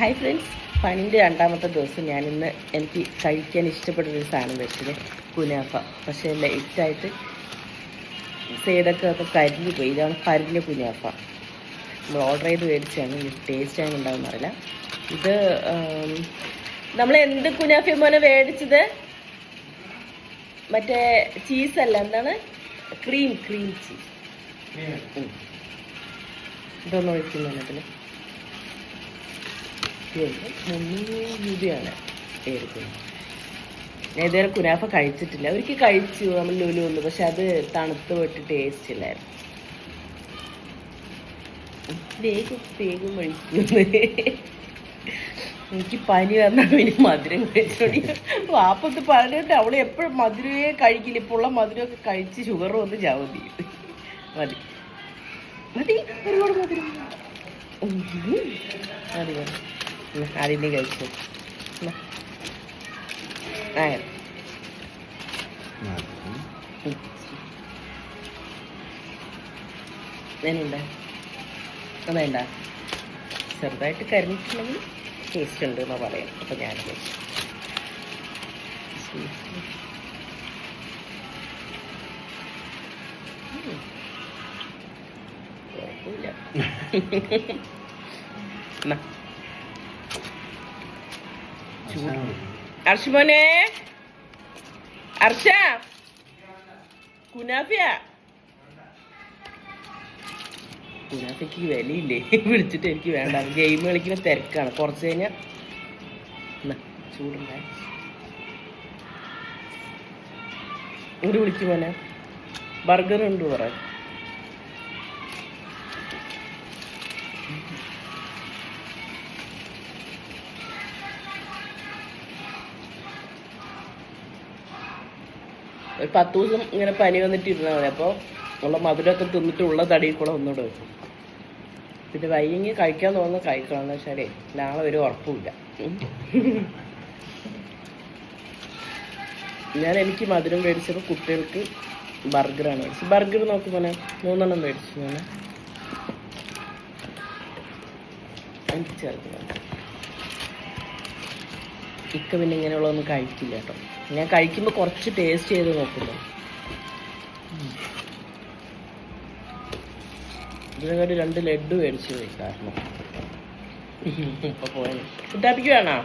Hi friends പണിന്റെ രണ്ടാമത്തെ ദിവസം ഞാനിന്ന് എനിക്ക് കഴിക്കാൻ ഇഷ്ടപ്പെടുന്നൊരു സാധനം വെച്ചത് കുനാഫ. പക്ഷേ ലൈറ്റായിട്ട് സൈഡൊക്കെ ഒക്കെ കരിഞ്ഞു പോയി. ഇതാണ് കരിഞ്ഞ കുനാഫ. നമ്മൾ ഓർഡർ ചെയ്ത് മേടിച്ചാണ് ടേസ്റ്റ് ആണ് ഉണ്ടാവും അറിയില്ല. ഇത് നമ്മൾ എന്ത് കുനാഫ മോനെ മേടിച്ചത്? മറ്റേ ചീസല്ല എന്താണ്? ക്രീം ക്രീം ചീസ് ഇതൊന്നും ഒഴിക്കുന്നതിന് അതിൽ മുന്നൂറ് രൂപയാണ് ഞാൻ കുനാഫ കഴിച്ചിട്ടില്ല. ഒരിക്കൽ കഴിച്ചു നമ്മൾ ലുലു ഒന്ന് പക്ഷെ അത് തണുത്ത് പോയിട്ട് ടേസ്റ്റ് ഇല്ലായിരുന്നു. വേഗം വേഗം എനിക്ക് പനി വന്നാൽ പിന്നെ മധുരം കഴിച്ചോടി. വാപ്പത്ത് പറഞ്ഞിട്ട് അവൾ എപ്പോഴും മധുരമേ കഴിക്കില്ല. ഇപ്പോൾ ഉള്ള മധുരമൊക്കെ കഴിച്ച് ഷുഗർ വന്ന് ചാവുതി മതി. മതി. ഒരുപാട് മധുരം. മതി മതി. നീ കഴിച്ചു. വേണ്ട ചെറുതായിട്ട് കരിഞ്ഞിട്ടുണ്ടെങ്കിൽ ടേസ്റ്റ് ഉണ്ട് എന്നാ പറയാം. അപ്പം ഞാൻ കഴിച്ചു. കുഴപ്പമില്ല. എന്നാ. അർഷമോനെ അർഷ കുനാഫിയ. കുനാഫയ്ക്ക് വിലയില്ലേ? വിളിച്ചിട്ട് എനിക്ക് വേണ്ട. ഗെയിം കളിക്കുന്ന തിരക്കാണ്. കുറച്ച് കഴിഞ്ഞാൽ ചൂടുണ്ടായി ഒരു വിളിക്കുമോനെ ബർഗർ ഉണ്ട് പറ. ഒരു പത്ത് ദിവസം ഇങ്ങനെ പനി വന്നിട്ട് ഇരുന്നാൽ മതി അപ്പോൾ ഉള്ള മധുരമൊക്കെ തിന്നിട്ട് ഉള്ള തടിയിൽ കൂടെ ഒന്നുകൂടെ വെക്കും പിന്നെ വൈകി കഴിക്കാൻ തോന്നുന്ന കഴിക്കണം എന്ന് വെച്ചാലേ നാളെ ഒരു ഉറപ്പുമില്ല. ഞാൻ എനിക്ക് മധുരം മേടിച്ചപ്പോൾ കുട്ടികൾക്ക് ബർഗറാണ് മേടിച്ചത്. ബർഗർ നോക്കുമ്പോൾ മൂന്നെണ്ണം മേടിച്ചു ഞാൻ എനിക്ക് ചേർക്കുന്നത് ഇക്ക പിന്നെ ഇങ്ങനെയുള്ളതൊന്നും കഴിക്കില്ല കേട്ടോ. ഞാൻ കഴിക്കുമ്പോൾ കുറച്ച് ടേസ്റ്റ് ചെയ്ത് നോക്കുമ്പോൾ ഇതിനൊരു രണ്ട് ലഡു മേടിച്ചു പോയി കാരണം. ഇപ്പൊ പോയത് കുട്ടാപ്പിക്ക് വേണോ?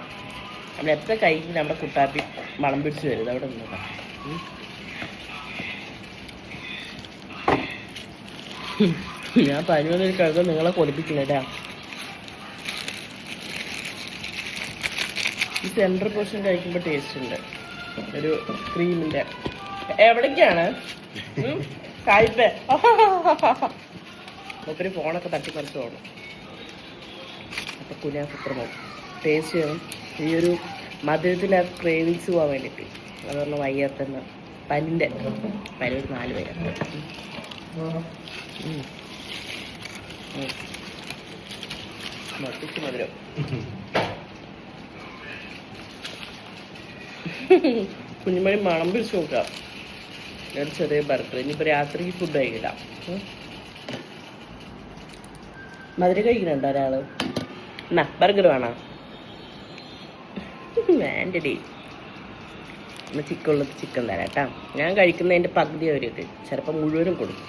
നമ്മൾ എത്ര കഴിക്കും നമ്മുടെ കുട്ടാപ്പി മണം പിടിച്ച് വരും അവിടെ നിന്ന് ഞാൻ പനി വന്നൊരു കഴിക്കാൻ നിങ്ങളെ കൊതിപ്പിക്കില്ല ഈ സെൻട്രൽ പോർഷൻ കഴിക്കുമ്പോൾ ടേസ്റ്റ് ഉണ്ട്. ഒരു ക്രീമിന്റെ എവിടേക്കാണ്? കായ്പേ ഒത്തിരി ഫോണൊക്കെ തട്ടിപ്പറിച്ച് പോകണം അപ്പൊ കുനാഫിത്രമോ ടേസ്റ്റ് ചെയ്യണം. ഈ ഒരു മധുരത്തിന് ആ ക്രേവിങ്സ് പോകാൻ വേണ്ടിയിട്ട് പറഞ്ഞ വയ്യാത്തന്ന പനിന്റെ. പനി ഒരു നാല് മൊട്ടിച്ച് മധുരം. കുഞ്ഞുമണി മണം പിടിച്ച് നോക്കാം ഞാൻ ചെറിയ ബർഗർ. ഇനിയിപ്പോൾ രാത്രിക്ക് ഫുഡ് കഴിക്കില്ല മധുര കഴിക്കുന്നുണ്ടോ ഒരാൾ? എന്നാ ബർഗർ വേണോ? വേണ്ടടി. ചിക്കൻ ഉള്ളത് ചിക്കൻ തരാം കേട്ടോ. ഞാൻ കഴിക്കുന്നതിന്റെ പകുതി അവർക്ക് ചിലപ്പോൾ മുഴുവനും കൊടുക്കും.